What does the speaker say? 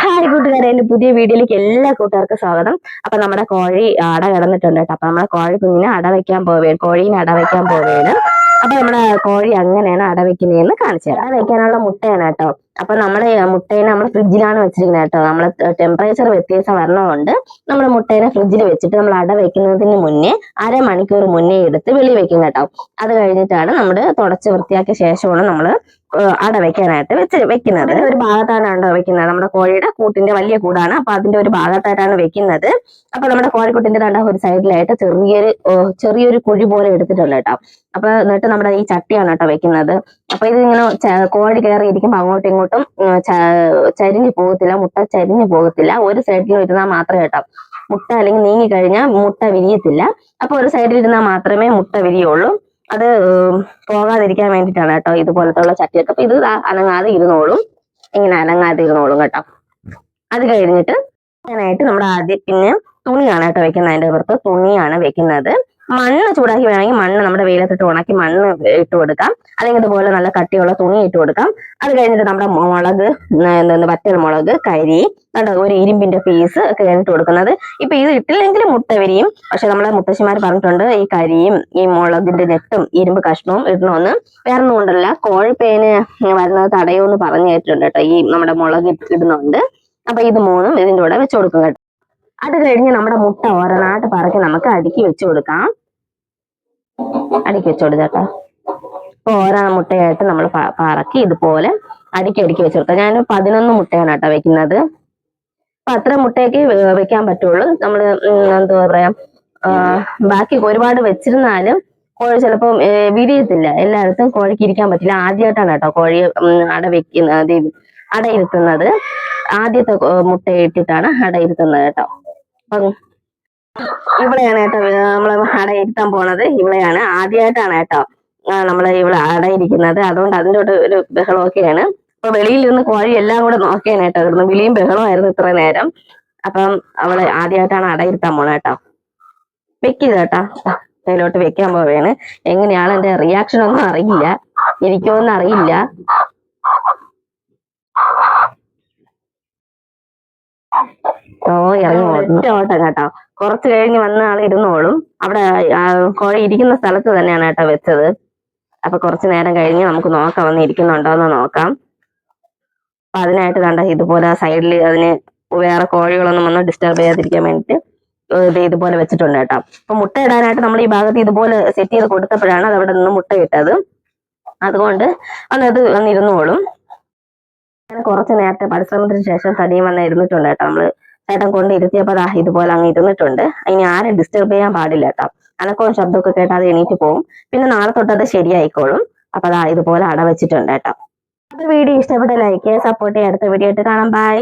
Hi കൂട്ടുകാരെ എന്റെ പുതിയ വീഡിയോയിലേക്ക് എല്ലാ കൂട്ടുകാർക്കും സ്വാഗതം. അപ്പൊ നമ്മുടെ കോഴി അട കിടന്നിട്ടുണ്ട് കേട്ടോ. അപ്പൊ നമ്മുടെ കോഴി കുഞ്ഞിനെ അട വെക്കാൻ പോവുകയാണ്. കോഴീനെ അട വെക്കാൻ പോവുകയാണ്. അപ്പൊ നമ്മുടെ കോഴി അങ്ങനെയാണ് അട വെക്കുന്നതെന്ന് കാണിച്ചു തരാം. അട വെക്കാനുള്ള മുട്ടയാണ് കേട്ടോ. അപ്പൊ നമ്മുടെ മുട്ടേനെ നമ്മൾ ഫ്രിഡ്ജിലാണ് വെച്ചിരിക്കുന്നത് കേട്ടോ. നമ്മൾ ടെമ്പറേച്ചർ വ്യത്യാസം വരണതുകൊണ്ട് നമ്മൾ മുട്ടേനെ ഫ്രിഡ്ജിൽ വെച്ചിട്ട് നമ്മൾ അട വെക്കുന്നതിന് മുന്നേ അരമണിക്കൂർ മുന്നേ എടുത്ത് വെളി വെക്കും കേട്ടോ. അത് കഴിഞ്ഞിട്ടാണ് നമ്മൾ തുടച്ച് വൃത്തിയാക്കിയ ശേഷമാണ് നമ്മൾ അട വെക്കാനായിട്ട് വെച്ച് വെക്കുന്നത്. ഒരു ഭാഗത്താണ് അട വെക്കുന്നത്. നമ്മുടെ കോഴിയുടെ കൂട്ടിന്റെ വലിയ കൂടാണ്. അപ്പൊ അതിന്റെ ഒരു ഭാഗത്തായിട്ടാണ് വെക്കുന്നത്. അപ്പൊ നമ്മുടെ കോഴിക്കുട്ടിന്റെ തണ്ട ഒരു സൈഡിലായിട്ട് ചെറിയൊരു ചെറിയൊരു കുഴി പോലെ എടുത്തിട്ടുണ്ട് കേട്ടോ. അപ്പൊ എന്നിട്ട് നമ്മുടെ ഈ ചട്ടിയാണ് കേട്ടോ വെക്കുന്നത്. അപ്പൊ ഇത് ഇങ്ങനെ കോഴി കയറി ഇരിക്കുമ്പോൾ അങ്ങോട്ടും ച- ചരിഞ്ഞു പോകത്തില്ല മുട്ട ചരിഞ്ഞു പോകത്തില്ല. ഒരു സൈഡിൽ ഇരുന്നാൽ മാത്രമേ കേട്ടോ. മുട്ട അല്ലെങ്കിൽ നീങ്ങി കഴിഞ്ഞാൽ മുട്ട വിരിയത്തില്ല. അപ്പൊ ഒരു സൈഡിൽ ഇരുന്നാൽ മാത്രമേ മുട്ട വിരിയുള്ളൂ. അത് പോകാതിരിക്കാൻ വേണ്ടിയിട്ടാണ് കേട്ടോ ഇതുപോലത്തെ ഉള്ള ചട്ടിയൊക്കെ. അപ്പൊ ഇത് അനങ്ങാതെ ഇരുന്നോളും. ഇങ്ങനെ അനങ്ങാതെ ഇരുന്നോളും കേട്ടോ. അത് കഴിഞ്ഞിട്ട് ഞാനായിട്ട് നമ്മുടെ ആദ്യം പിന്നെ തുണിയാണ് കേട്ടോ വെക്കുന്നത്. അതിന്റെ പുറത്ത് തുണിയാണ് വെക്കുന്നത്. മണ്ണ് ചൂടാക്കി വേണമെങ്കിൽ മണ്ണ് നമ്മുടെ വെയിലത്തിട്ട് ഉണക്കി മണ്ണ് ഇട്ട് കൊടുക്കാം. അല്ലെങ്കിൽ ഇതുപോലെ നല്ല കട്ടിയുള്ള തുണി ഇട്ട് കൊടുക്കാം. അത് കഴിഞ്ഞിട്ട് നമ്മുടെ മുളക് വറ്റൽ മുളക് കരി ഒരു ഇരുമ്പിന്റെ പീസ് ഒക്കെ കഴിഞ്ഞിട്ട് കൊടുക്കുന്നത്. ഇപ്പൊ ഇത് ഇട്ടില്ലെങ്കിൽ മുട്ട വരിയും പക്ഷെ നമ്മളെ മുത്തശ്ശിമാർ പറഞ്ഞിട്ടുണ്ട് ഈ കരിയും ഈ മുളകിന്റെ നെട്ടും ഇരുമ്പ് കഷ്ണവും ഇടണമെന്ന് വേറെ ഒന്നും കൊണ്ടല്ല കോഴിപ്പേന് വരുന്നത് തടയുമെന്ന് പറഞ്ഞു കേട്ടിട്ടുണ്ട് കേട്ടോ. ഈ നമ്മുടെ മുളക് ഇടുന്നുണ്ട്. അപ്പൊ ഇത് മൂന്നും ഇതിന്റെ കൂടെ വെച്ചു കൊടുക്കും കേട്ടോ. അത് കഴിഞ്ഞ് നമ്മുടെ മുട്ട ഓരോന്നായിട്ട് പറക്കി നമുക്ക് അടുക്കി വെച്ചു കൊടുക്കാം. അടുക്കി വെച്ച് അപ്പൊ ഓരോ മുട്ടയായിട്ട് നമ്മൾ പറക്കി ഇതുപോലെ അടുക്കി അടുക്കി വെച്ചു കൊടുക്കാം. ഞാൻ പതിനൊന്ന് മുട്ടയാണ് കേട്ടോ വെക്കുന്നത്. അപ്പൊ അത്ര മുട്ടയൊക്കെ വെക്കാൻ പറ്റുള്ളൂ. നമ്മൾ എന്താ പറയാ ബാക്കി ഒരുപാട് വെച്ചിരുന്നാലും കോഴി ചിലപ്പോൾ വിരിയത്തില്ല. എല്ലായിടത്തും കോഴിക്ക് ഇരിക്കാൻ പറ്റില്ല. ആദ്യമായിട്ടാണ് കേട്ടോ കോഴി അട വെക്കുന്ന അടയിരുത്തുന്നത് ആദ്യത്തെ മുട്ട ഇട്ടിട്ടാണ് അടയിരുത്തുന്നത് കേട്ടോ. ഇവിടെയാണ് കേട്ടോ നമ്മൾ അടയിരുത്താൻ പോണത്. ഇവിടെയാണ് ആദ്യമായിട്ടാണ് കേട്ടോ നമ്മൾ ഇവിടെ അടയിരിക്കുന്നത് അതുകൊണ്ട് അതിന്റെ ഒരു ബഹളമൊക്കെയാണ്. അപ്പൊ വെളിയിൽ നിന്ന് കോഴി എല്ലാം കൂടെ നോക്കിയാണ് കേട്ടോ ഇവിടുന്ന് വിളിയും ബഹളമായിരുന്നു ഇത്ര നേരം. അപ്പം അവൾ ആദ്യമായിട്ടാണ് അടയിരുത്താൻ പോണത് കേട്ടോ. വെക്കുക കേട്ടോ. കയ്യിലോട്ട് വെക്കാൻ പോവുകയാണ് എങ്ങനെയാണ് എന്റെ റിയാക്ഷൻ ഒന്നും അറിയില്ല. എനിക്കൊന്നും അറിയില്ല. ഓ ഒറ്റ ഓട്ടം കേട്ടോ. കുറച്ച് കഴിഞ്ഞ് വന്ന ആൾ ഇരുന്നോളും. അവിടെ കോഴി ഇരിക്കുന്ന സ്ഥലത്ത് തന്നെയാണ് കേട്ടോ വെച്ചത്. അപ്പൊ കുറച്ച് നേരം കഴിഞ്ഞ് നമുക്ക് നോക്കാം വന്ന് ഇരിക്കുന്നുണ്ടോ എന്ന് നോക്കാം. അപ്പൊ അതിനായിട്ട് കണ്ട ഇതുപോലെ സൈഡിൽ അതിന് വേറെ കോഴികളൊന്നും വന്ന് ഡിസ്റ്റർബ് ചെയ്യാതിരിക്കാൻ വേണ്ടിട്ട് ഇത് ഇതുപോലെ വെച്ചിട്ടുണ്ട് കേട്ടോ. അപ്പൊ മുട്ട ഇടാനായിട്ട് നമ്മൾ ഈ ഭാഗത്ത് ഇതുപോലെ സെറ്റ് ചെയ്ത് കൊടുത്തപ്പോഴാണ് അത് അവിടെ നിന്ന് മുട്ട ഇട്ടത്. അതുകൊണ്ട് അന്നത് വന്നിരുന്നോളും ഞാൻ കുറച്ച് നേരത്തെ പരിശ്രമത്തിന് ശേഷം തനിയും വന്ന് ഇരുന്നിട്ടുണ്ട് കേട്ടോ നമ്മൾ. ചേട്ടൻ കൊണ്ട് അതാ ഇതുപോലെ അങ്ങ് ഇരുന്നിട്ടുണ്ട്. ഇനി ആരും ഡിസ്റ്റർബ് ചെയ്യാൻ പാടില്ല കേട്ടോ. അനക്കവും ശബ്ദമൊക്കെ കേട്ടാൽ അത് എണീറ്റ് പോകും പിന്നെ നാളെ തൊട്ട് അത് ശരിയായിക്കോളും. അപ്പൊ അതാ ഇതുപോലെ അട വെച്ചിട്ടുണ്ട് കേട്ടോ വീഡിയോ ഇഷ്ടപ്പെട്ട ലൈക്ക് സപ്പോർട്ട് ചെയ്യാം അടുത്ത വീഡിയോ ആയിട്ട് കാണാം. ബൈ